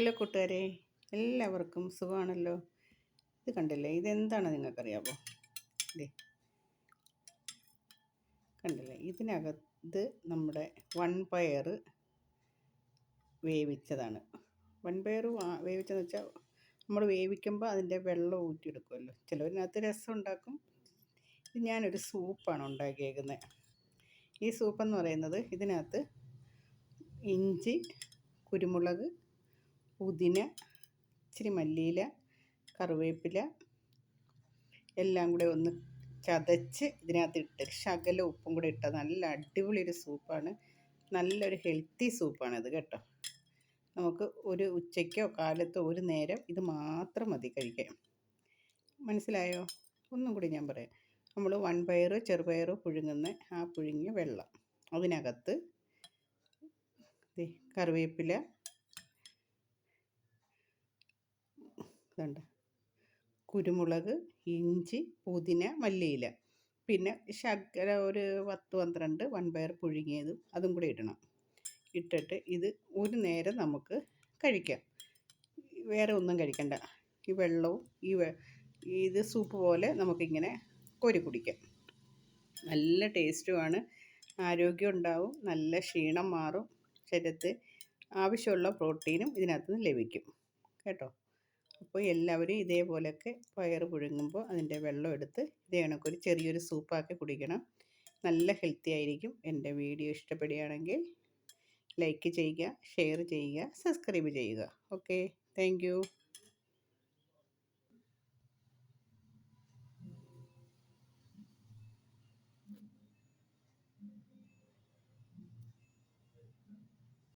Hello കൂട്ടുകാരെ എല്ലാവർക്കും സുഖമാണല്ലോ? ഇത് കണ്ടില്ലേ? ഇതെന്താണ് നിങ്ങൾക്കറിയാമോ ഇതേ കണ്ടില്ലേ? ഇതിനകത്ത് നമ്മുടെ വൺ പയർ വേവിച്ചതാണ്. വൺ പയർ വേവിച്ചതെന്ന് വെച്ചാൽ നമ്മൾ വേവിക്കുമ്പോൾ അതിന്റെ വെള്ളം ഊറ്റിയെടുക്കുമല്ലോ ചിലവരിനകത്ത് രസം ഉണ്ടാക്കും. ഇത് ഞാനൊരു സൂപ്പാണ് ഉണ്ടാക്കിയേക്കുന്നത് ഈ സൂപ്പെന്ന് പറയുന്നത് ഇതിനകത്ത് ഇഞ്ചി കുരുമുളക് പുതിന ഇച്ചിരി മല്ലിയില കറിവേപ്പില എല്ലാം കൂടെ ഒന്ന് ചതച്ച് ഇതിനകത്ത് ഇട്ട് ശകല ഉപ്പും കൂടെ ഇട്ട നല്ല അടിപൊളി ഒരു സൂപ്പാണ്. നല്ലൊരു ഹെൽത്തി സൂപ്പാണിത് കേട്ടോ. നമുക്ക് ഒരു ഉച്ചയ്ക്കോ കാലത്തോ ഒരു നേരം ഇത് മാത്രം മതി കഴിക്കാൻ. മനസ്സിലായോ? ഒന്നും കൂടി ഞാൻ പറയാം. നമ്മൾ വൺ പയറോ ചെറുപയർ പുഴുങ്ങുന്ന ആ പുഴുങ്ങിയ വെള്ളം. അതിനകത്ത് കറിവേപ്പില ഇതുണ്ട് കുരുമുളക് ഇഞ്ചി പുതിന മല്ലിയില. പിന്നെ ശർക്കര ഒരു പത്ത് പന്ത്രണ്ട് വൺപയർ പുഴുങ്ങിയതും അതും കൂടി ഇടണം. ഇട്ടിട്ട് ഇത് ഒരു നേരം നമുക്ക് കഴിക്കാം. വേറെ ഒന്നും കഴിക്കണ്ട. ഈ വെള്ളവും ഈ ഇത് സൂപ്പ് പോലെ നമുക്കിങ്ങനെ കോരി കുടിക്കാം. നല്ല ടേസ്റ്റുമാണ്. ആരോഗ്യം ഉണ്ടാവും. നല്ല ക്ഷീണം മാറും. ശരീരത്തിൽ ആവശ്യമുള്ള പ്രോട്ടീനും ഇതിനകത്ത് നിന്ന് ലഭിക്കും. കേട്ടോ? അപ്പോൾ എല്ലാവരും ഇതേപോലെയൊക്കെ പയർ പുഴുങ്ങുമ്പോൾ അതിന്റെ വെള്ളം എടുത്ത് ഇതേ കണക്കൊരു ചെറിയൊരു സൂപ്പാക്കി കുടിക്കണം. നല്ല ഹെൽത്തി ആയിരിക്കും. എന്റെ വീഡിയോ ഇഷ്ടപ്പെടുകയാണെങ്കിൽ ലൈക്ക് ചെയ്യുക ഷെയർ ചെയ്യുക സബ്സ്ക്രൈബ് ചെയ്യുക. ഓക്കെ. താങ്ക്